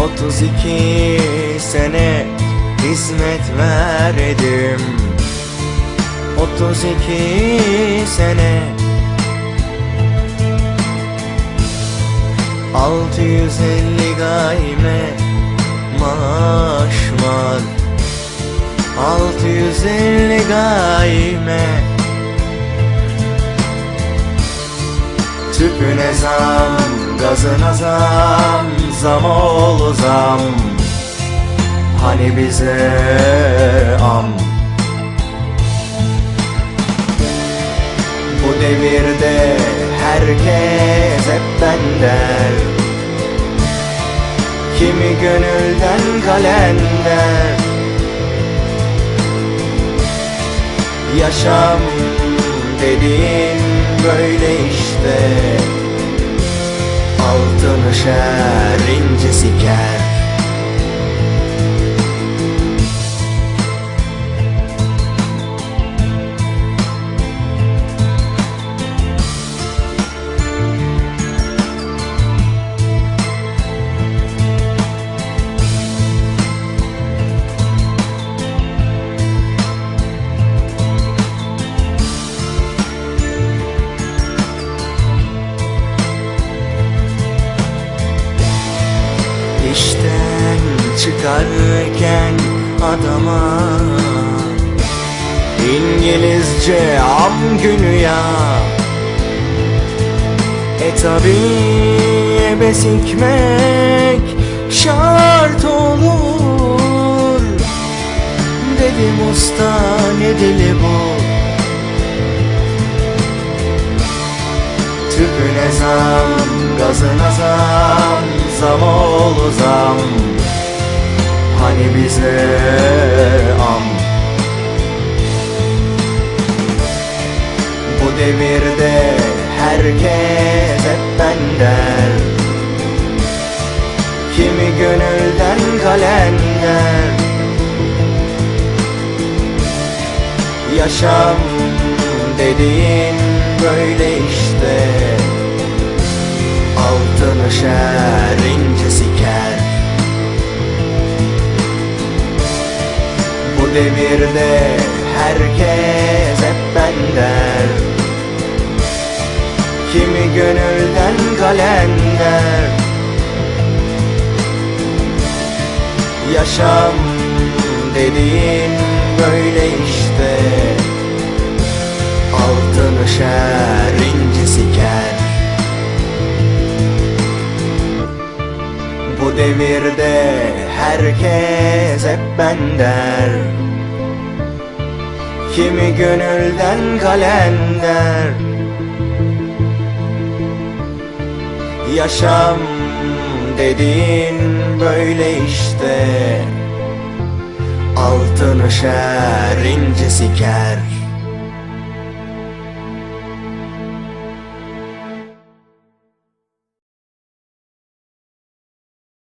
32 sene hizmet verdim. 32 sene 650 gayme maaş var. 650 gayme Tüpüne zam, gazına zam, zam ol zam. Hani bize am. Bu devirde herkes hep ben Kimi gönülden kalender Yaşam dediğin böyle işte Altını şer ince siker çıkarken adama. İngilizce am günü ya. E tabi ebe sikmek şart olur. Dedim usta ne dili bu? Tüpüne zam, gazına zam, zam ol zam Hani bize am? Bu devirde herkes hep ben der Kimi gönülden kalender Yaşam dediğin böyle işte. Altını şer ince Devirde herkes hep ben der Kimi gönülden kalender Yaşam dediğin böyle işte. Altını şer ince siker devirde herkes hep ben der. Kimi gönülden kalender Yaşam dediğin böyle işte. Altını şer ince siker